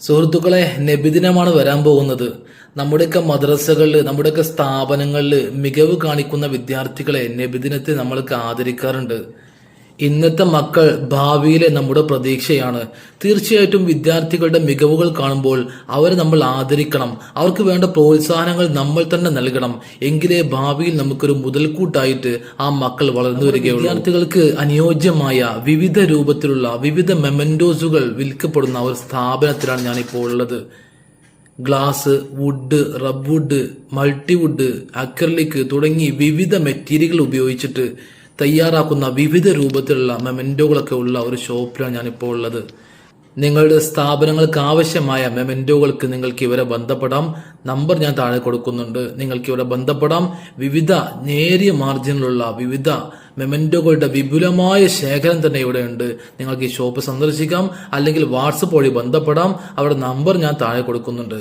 സുഹൃത്തുക്കളെ നബിദിനമാണ് വരാൻ പോകുന്നത്. നമ്മുടെയൊക്കെ മദ്രസകളിൽ നമ്മുടെയൊക്കെ സ്ഥാപനങ്ങളിൽ മികവ് കാണിക്കുന്ന വിദ്യാർത്ഥികളെ നബിദിനത്തെ നമ്മൾക്ക് ആദരിക്കാറുണ്ട്. ഇന്നത്തെ മക്കൾ ഭാവിയിലെ നമ്മുടെ പ്രതീക്ഷയാണ്. തീർച്ചയായിട്ടും വിദ്യാർത്ഥികളുടെ മികവുകൾ കാണുമ്പോൾ അവരെ നമ്മൾ ആദരിക്കണം. അവർക്ക് വേണ്ട പ്രോത്സാഹനങ്ങൾ നമ്മൾ തന്നെ നൽകണം. എങ്കിലേ ഭാവിയിൽ നമുക്കൊരു മുതൽക്കൂട്ടായിട്ട് ആ മക്കൾ വളർന്നു വരികയുള്ളൂ. വിദ്യാർത്ഥികൾക്ക് അനുയോജ്യമായ വിവിധ രൂപത്തിലുള്ള വിവിധ മെമൻഡോസുകൾ വിൽക്കപ്പെടുന്ന ഒരു സ്ഥാപനത്തിലാണ് ഞാനിപ്പോൾ ഉള്ളത്. Glass wood rub wood multiwood acrylic തുടങ്ങി വിവിധ മെറ്റീരിയൽ ഉപയോഗിച്ചിട്ട് തയ്യാറാക്കുന്ന വിവിധ രൂപത്തിലുള്ള മെമെന്റോകളൊക്കെ ഉള്ള ഒരു ഷോപ്പിലാണ് ഞാനിപ്പോൾ ഉള്ളത്. നിങ്ങളുടെ സ്ഥാപനങ്ങൾക്ക് ആവശ്യമായ മെമെന്റോകൾക്ക് നിങ്ങൾക്ക് ഇവരെ ബന്ധപ്പെടാം. നമ്പർ ഞാൻ താഴെ കൊടുക്കുന്നുണ്ട്. നിങ്ങൾക്ക് ഇവിടെ ബന്ധപ്പെടാം. വിവിധ നേരിയ മാർജിനിലുള്ള വിവിധ മെമെന്റോകളുടെ വിപുലമായ ശേഖരം തന്നെ ഇവിടെ ഉണ്ട്. നിങ്ങൾക്ക് ഈ ഷോപ്പ് സന്ദർശിക്കാം. അല്ലെങ്കിൽ വാട്സപ്പ് വഴി ബന്ധപ്പെടാം. അവരുടെ നമ്പർ ഞാൻ താഴെ കൊടുക്കുന്നുണ്ട്.